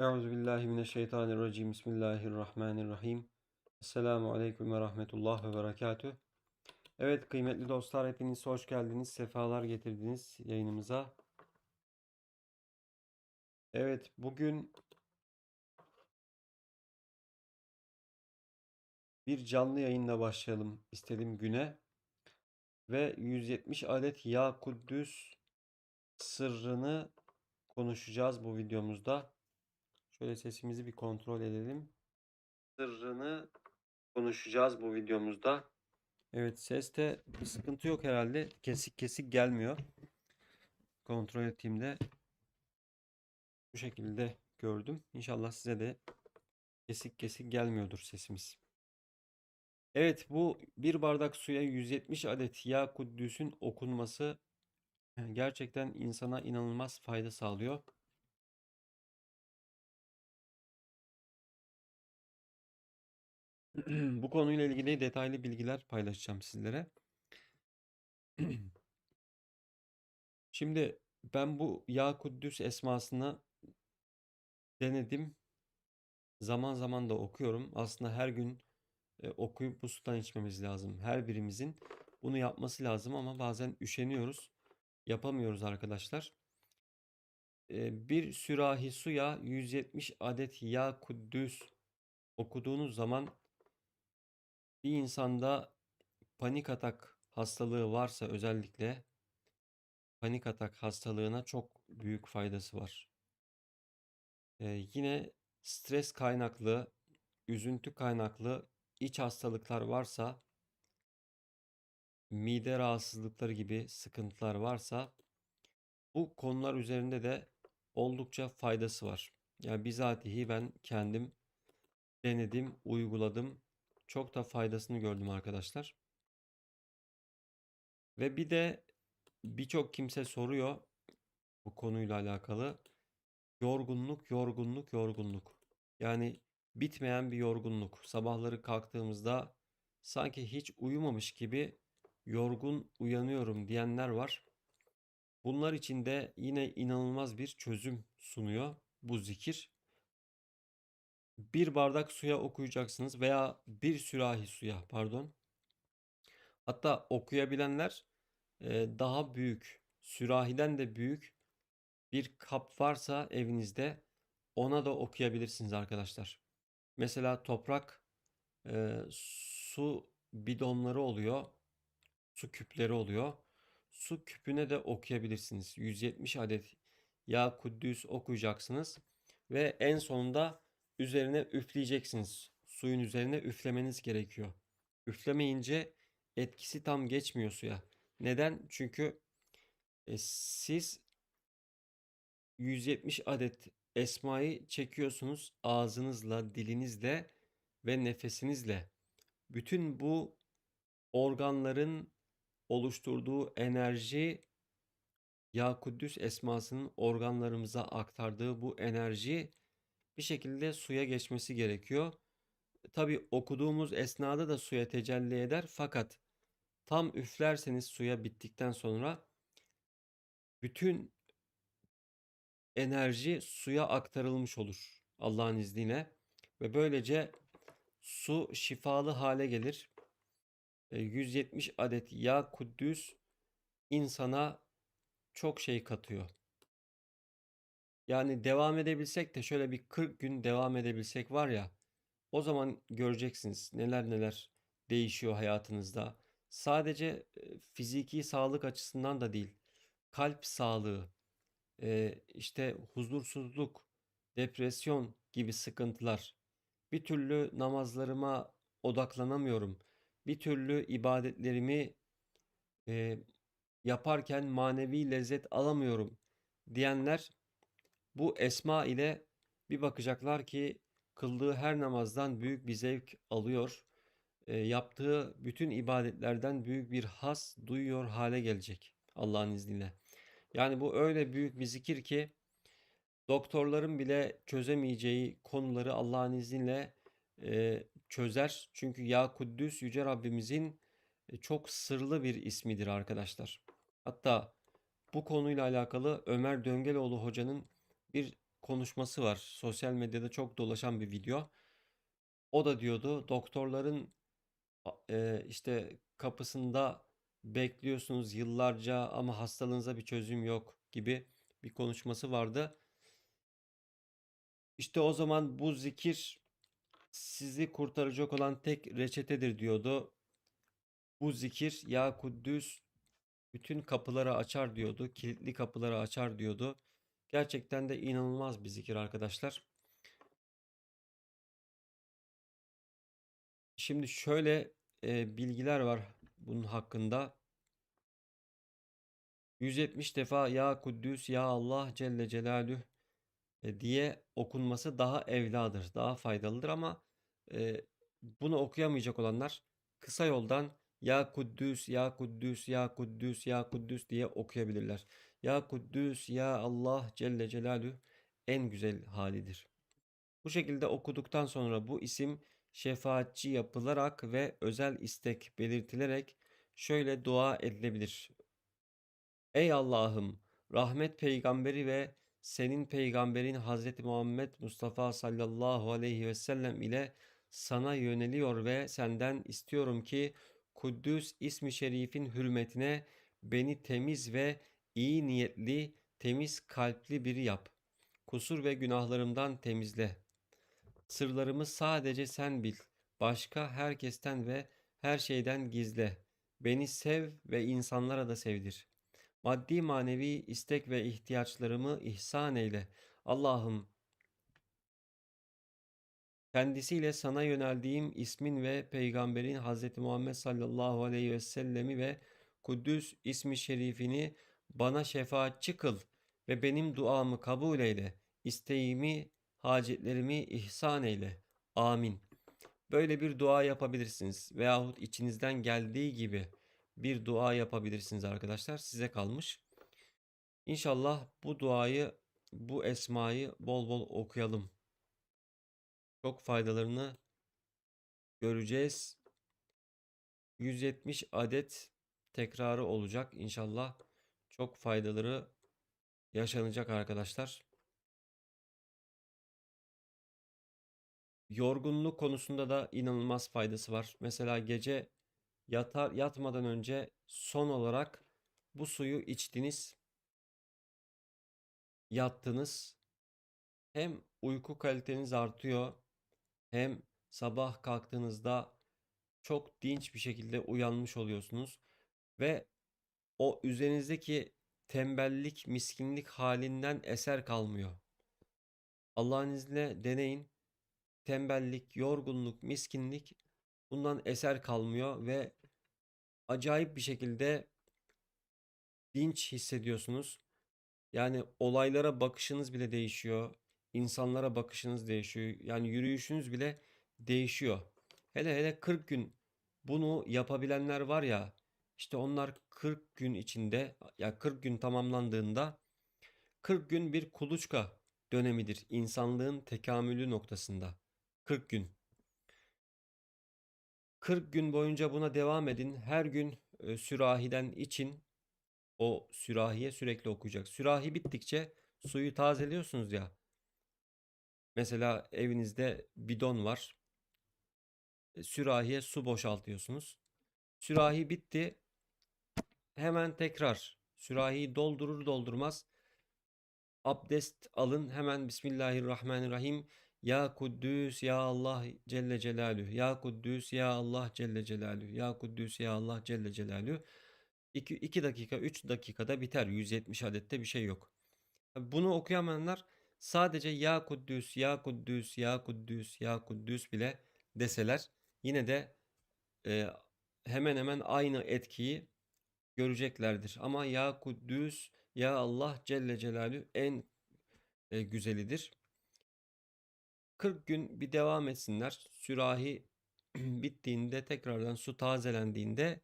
Euzubillahimineşşeytanirracim. Bismillahirrahmanirrahim. Esselamu Aleyküm ve Rahmetullah ve Berekatüh. Evet kıymetli dostlar hepiniz hoş geldiniz. Sefalar getirdiniz yayınımıza. Evet bugün bir canlı yayınla başlayalım istedim güne. Ve 170 adet Ya Kuddüs sırrını konuşacağız bu videomuzda. Şöyle sesimizi bir kontrol edelim. Sırrını konuşacağız bu videomuzda. Evet seste bir sıkıntı yok herhalde. Kesik kesik gelmiyor. Kontrol ettiğimde bu şekilde gördüm. İnşallah size de kesik kesik gelmiyordur sesimiz. Evet bu bir bardak suya 170 adet Ya Kuddüs'ün okunması gerçekten insana inanılmaz fayda sağlıyor. Bu konuyla ilgili detaylı bilgiler paylaşacağım sizlere. Şimdi ben bu Ya Kuddüs esmasını denedim. Zaman zaman da okuyorum. Aslında her gün e, okuyup bu sudan içmemiz lazım. Her birimizin bunu yapması lazım ama bazen üşeniyoruz. Yapamıyoruz arkadaşlar. E, bir sürahi suya 170 adet Ya Kuddüs okuduğunuz zaman bir insanda panik atak hastalığı varsa özellikle panik atak hastalığına çok büyük faydası var. Ee, yine stres kaynaklı, üzüntü kaynaklı iç hastalıklar varsa, mide rahatsızlıkları gibi sıkıntılar varsa bu konular üzerinde de oldukça faydası var. Yani bizatihi ben kendim denedim, uyguladım. Çok da faydasını gördüm arkadaşlar. Ve bir de birçok kimse soruyor bu konuyla alakalı. Yorgunluk, yorgunluk, yorgunluk. Yani bitmeyen bir yorgunluk. Sabahları kalktığımızda sanki hiç uyumamış gibi yorgun uyanıyorum diyenler var. Bunlar için de yine inanılmaz bir çözüm sunuyor bu zikir. Bir bardak suya okuyacaksınız veya bir sürahi suya pardon. Hatta okuyabilenler daha büyük, sürahiden de büyük bir kap varsa evinizde ona da okuyabilirsiniz arkadaşlar. Mesela toprak su bidonları oluyor, su küpleri oluyor. Su küpüne de okuyabilirsiniz. 170 adet Ya Kuddüs okuyacaksınız ve en sonunda üzerine üfleyeceksiniz. Suyun üzerine üflemeniz gerekiyor. Üflemeyince etkisi tam geçmiyor suya. Neden? Çünkü e, siz 170 adet esmayı çekiyorsunuz ağzınızla, dilinizle ve nefesinizle. Bütün bu organların oluşturduğu enerji Ya Kuddüs esmasının organlarımıza aktardığı bu enerji bir şekilde suya geçmesi gerekiyor. Tabi okuduğumuz esnada da suya tecelli eder fakat tam üflerseniz suya bittikten sonra bütün enerji suya aktarılmış olur Allah'ın izniyle ve böylece su şifalı hale gelir. 170 e, adet ya Kuddüs insana çok şey katıyor. Yani devam edebilsek de şöyle bir 40 gün devam edebilsek var ya o zaman göreceksiniz neler neler değişiyor hayatınızda. Sadece e, fiziki sağlık açısından da değil. Kalp sağlığı, e, işte huzursuzluk, depresyon gibi sıkıntılar. Bir türlü namazlarıma odaklanamıyorum. Bir türlü ibadetlerimi e, yaparken manevi lezzet alamıyorum diyenler bu esma ile bir bakacaklar ki kıldığı her namazdan büyük bir zevk alıyor. E, yaptığı bütün ibadetlerden büyük bir has duyuyor hale gelecek Allah'ın izniyle. Yani bu öyle büyük bir zikir ki doktorların bile çözemeyeceği konuları Allah'ın izniyle e, çözer. Çünkü Ya Kuddüs Yüce Rabbimizin e, çok sırlı bir ismidir arkadaşlar. Hatta bu konuyla alakalı Ömer Döngeloğlu hocanın bir konuşması var. Sosyal medyada çok dolaşan bir video. O da diyordu doktorların e, işte kapısında bekliyorsunuz yıllarca ama hastalığınıza bir çözüm yok gibi bir konuşması vardı. İşte o zaman bu zikir sizi kurtaracak olan tek reçetedir diyordu. Bu zikir ya Kuddüs bütün kapıları açar diyordu. Kilitli kapıları açar diyordu. Gerçekten de inanılmaz bir zikir arkadaşlar. Şimdi şöyle e, bilgiler var bunun hakkında. 170 defa Ya Kuddüs Ya Allah Celle Celaluhu e, diye okunması daha evladır, daha faydalıdır ama e, bunu okuyamayacak olanlar kısa yoldan Ya Kuddüs, Ya Kuddüs, Ya Kuddüs, Ya Kuddüs diye okuyabilirler. Ya Kuddüs, Ya Allah Celle Celaluhu en güzel halidir. Bu şekilde okuduktan sonra bu isim şefaatçi yapılarak ve özel istek belirtilerek şöyle dua edilebilir. Ey Allah'ım, rahmet peygamberi ve senin peygamberin Hazreti Muhammed Mustafa sallallahu aleyhi ve sellem ile sana yöneliyor ve senden istiyorum ki Kuddüs ismi şerifin hürmetine beni temiz ve iyi niyetli, temiz kalpli biri yap. Kusur ve günahlarımdan temizle. Sırlarımı sadece sen bil. Başka herkesten ve her şeyden gizle. Beni sev ve insanlara da sevdir. Maddi manevi istek ve ihtiyaçlarımı ihsan eyle. Allah'ım kendisiyle sana yöneldiğim ismin ve peygamberin Hz. Muhammed sallallahu aleyhi ve sellemi ve Kuddüs ismi şerifini bana şefaatçi kıl ve benim duamı kabul eyle. İsteğimi, hacetlerimi ihsan eyle. Amin. Böyle bir dua yapabilirsiniz veyahut içinizden geldiği gibi bir dua yapabilirsiniz arkadaşlar. Size kalmış. İnşallah bu duayı, bu esmayı bol bol okuyalım. Çok faydalarını göreceğiz. 170 adet tekrarı olacak inşallah. Çok faydaları yaşanacak arkadaşlar. Yorgunluk konusunda da inanılmaz faydası var. Mesela gece yatar yatmadan önce son olarak bu suyu içtiniz, yattınız. Hem uyku kaliteniz artıyor, hem sabah kalktığınızda çok dinç bir şekilde uyanmış oluyorsunuz ve o üzerinizdeki tembellik, miskinlik halinden eser kalmıyor. Allah'ın izniyle deneyin. Tembellik, yorgunluk, miskinlik bundan eser kalmıyor ve acayip bir şekilde dinç hissediyorsunuz. Yani olaylara bakışınız bile değişiyor. İnsanlara bakışınız değişiyor. Yani yürüyüşünüz bile değişiyor. Hele hele 40 gün bunu yapabilenler var ya işte onlar 40 gün içinde ya 40 gün tamamlandığında 40 gün bir kuluçka dönemidir insanlığın tekamülü noktasında. 40 gün. 40 gün boyunca buna devam edin. Her gün e, sürahiden için o sürahiye sürekli okuyacak. Sürahi bittikçe suyu tazeliyorsunuz ya. Mesela evinizde bidon var. E, Sürahiye su boşaltıyorsunuz. Sürahi bitti. Hemen tekrar sürahiyi doldurur doldurmaz abdest alın. Hemen Bismillahirrahmanirrahim. Ya Kuddüs ya Allah Celle Celaluhu. Ya Kuddüs ya Allah Celle Celaluhu. Ya Kuddüs ya Allah Celle Celaluhu. 2, 2 dakika 3 dakikada biter. 170 adette bir şey yok. Bunu okuyamayanlar sadece Ya Kuddüs Ya Kuddüs Ya Kuddüs Ya Kuddüs bile deseler yine de e, hemen hemen aynı etkiyi göreceklerdir. Ama Ya Kuddüs Ya Allah Celle Celaluhu en e, güzelidir. 40 gün bir devam etsinler. Sürahi bittiğinde tekrardan su tazelendiğinde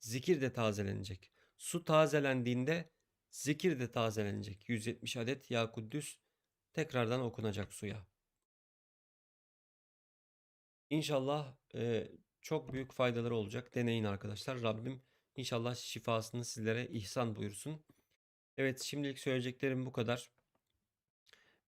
zikir de tazelenecek. Su tazelendiğinde zikir de tazelenecek. 170 adet Ya Kuddüs tekrardan okunacak suya. İnşallah e, çok büyük faydaları olacak. Deneyin arkadaşlar. Rabbim inşallah şifasını sizlere ihsan buyursun. Evet şimdilik söyleyeceklerim bu kadar.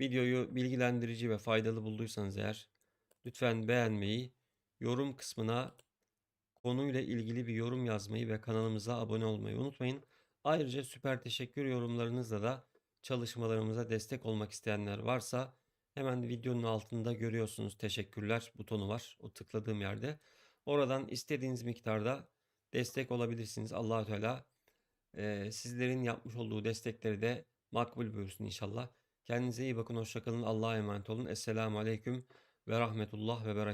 Videoyu bilgilendirici ve faydalı bulduysanız eğer lütfen beğenmeyi, yorum kısmına konuyla ilgili bir yorum yazmayı ve kanalımıza abone olmayı unutmayın. Ayrıca süper teşekkür yorumlarınızla da çalışmalarımıza destek olmak isteyenler varsa hemen videonun altında görüyorsunuz teşekkürler butonu var o tıkladığım yerde. Oradan istediğiniz miktarda destek olabilirsiniz. allah Teala eee, sizlerin yapmış olduğu destekleri de makbul buyursun inşallah. Kendinize iyi bakın, hoşçakalın, Allah'a emanet olun. Esselamu Aleyküm ve Rahmetullah ve Berekatuhu.